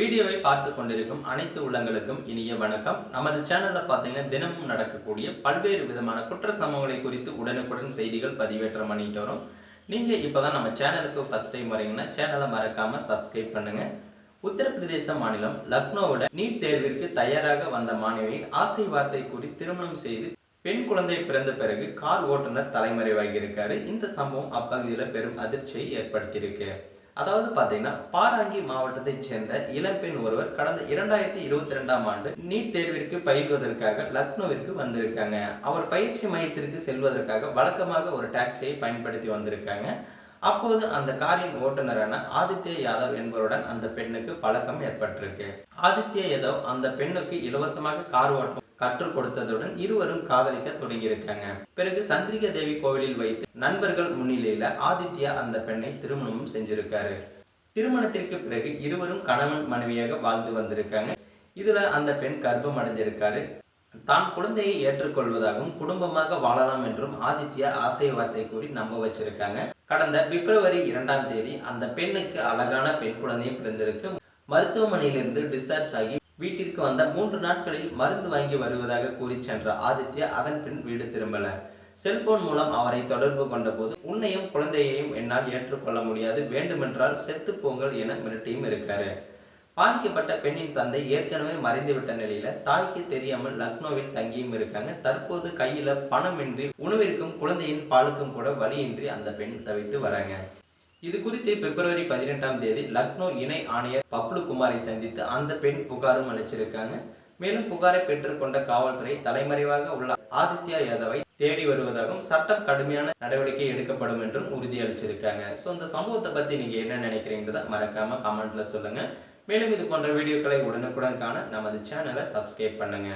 வீடியோவை பார்த்து கொண்டிருக்கும் அனைத்து உள்ளங்களுக்கும் இனிய வணக்கம். நமது சேனல்ல பார்த்தீங்கன்னா தினமும் நடக்கக்கூடிய பல்வேறு விதமான குற்ற சம்பவங்களை குறித்து உடனுக்குடன் செய்திகள் பதிவேற்றம் பண்ணிட்டு வரோம். நீங்க இப்பதான் நம்ம சேனலுக்கு ஃபர்ஸ்ட் டைம் வரீங்கன்னா சேனலை மறக்காம சப்ஸ்கிரைப் பண்ணுங்க. உத்தரப்பிரதேச மாநிலம் லக்னோவில் நீட் தேர்விற்கு தயாராக வந்த மாணவியை ஆசை வார்த்தை கூறி திருமணம் செய்து பெண் குழந்தை பிறந்த பிறகு கார் ஓட்டுநர் தலைமறைவாகி இருக்காரு. இந்த சம்பவம் அப்பகுதியில் பெரும் அதிர்ச்சியை ஏற்படுத்தியிருக்கு. அதாவது பாத்தீங்கன்னா பாராங்கி மாவட்டத்தை சேர்ந்த இளம்பெண் ஒருவர் கடந்த இரண்டாயிரத்தி இருபத்தி ரெண்டாம் ஆண்டு நீட் தேர்விற்கு பயில்வதற்காக லக்னோவிற்கு வந்திருக்காங்க. அவர் பயிற்சி மையத்திற்கு செல்வதற்காக வழக்கமாக ஒரு டாக்ஸியை பயன்படுத்தி வந்திருக்காங்க. அப்போது அந்த காரின் ஓட்டுநரான ஆதித்ய யாதவ் என்பவருடன் அந்த பெண்ணுக்கு பழக்கம் ஏற்பட்டிருக்கு. ஆதித்ய யாதவ் அந்த பெண்ணுக்கு இலவசமாக கார் ஓட்டம் கற்றுக் கொடுத்ததுடன் இருவரும் காதலிக்க தொடங்கியிருக்காங்க. பிறகு சந்திரிகா தேவி கோவிலில் வைத்து நண்பர்கள் முன்னிலையில ஆதித்யா அந்த பெண்ணை திருமணமும் செஞ்சிருக்காரு. திருமணத்திற்கு பிறகு இருவரும் கணவன் மனைவியாக வாழ்ந்து வந்திருக்காங்க. இதுல அந்த பெண் கர்ப்பம் அடைஞ்சிருக்காரு. தான் குழந்தையை ஏற்றுக்கொள்வதாகவும் குடும்பமாக வாழலாம் என்றும் ஆதித்யா ஆசை வார்த்தை கூறி நம்ப வச்சிருக்காங்க. கடந்த பிப்ரவரி இரண்டாம் தேதி அந்த பெண்ணுக்கு அழகான பெண் குழந்தையும் பிறந்திருக்கு. மருத்துவமனையிலிருந்து டிஸ்சார்ஜ் ஆகி வீட்டிற்கு வந்த மூன்று நாட்களில் மருந்து வாங்கி வருவதாக கூறி சென்ற ஆதித்யா அதன் பின் வீடு திரும்பல. செல்போன் மூலம் அவரை தொடர்பு கொண்ட போது உன்னையும் குழந்தையையும் என்னால் ஏற்றுக்கொள்ள முடியாது. வேண்டுமென்றால் செத்து போங்கள் என மிரட்டியும் இருக்காரு. பாதிக்கப்பட்ட பெண்ணின் தந்தை ஏற்கனவே மறைந்துவிட்ட நிலையில தாய்க்கு தெரியாமல் லக்னோவில் தங்கியும் இருக்காங்க. தற்போது கையில பணமின்றி உணவிற்கும் குழந்தையின் பாலுக்கும் கூட வழியின்றி அந்த பெண் தவித்து வராங்க. இது குறித்து பிப்ரவரி பதினெட்டாம் தேதி லக்னோ இணை ஆணையர் பப்ளு குமாரை சந்தித்து அந்த பெண் புகாரும் அளிச்சிருக்காங்க. மேலும் புகாரை பெற்றுக்கொண்ட காவல்துறை தலைமறைவாக உள்ள ஆதித்யா யாதவை தேடி வருவதாகவும் சட்டம் கடுமையான நடவடிக்கை எடுக்கப்படும் என்றும் உறுதியளிச்சிருக்காங்க. ஸோ இந்த சம்பவத்தை பத்தி நீங்க என்ன நினைக்கிறீங்கிறத மறக்காம கமெண்ட்ல சொல்லுங்க. மேலும் இது போன்ற வீடியோக்களை உடனுக்குடன் காண நமது சேனலை சப்ஸ்கிரைப் பண்ணுங்க.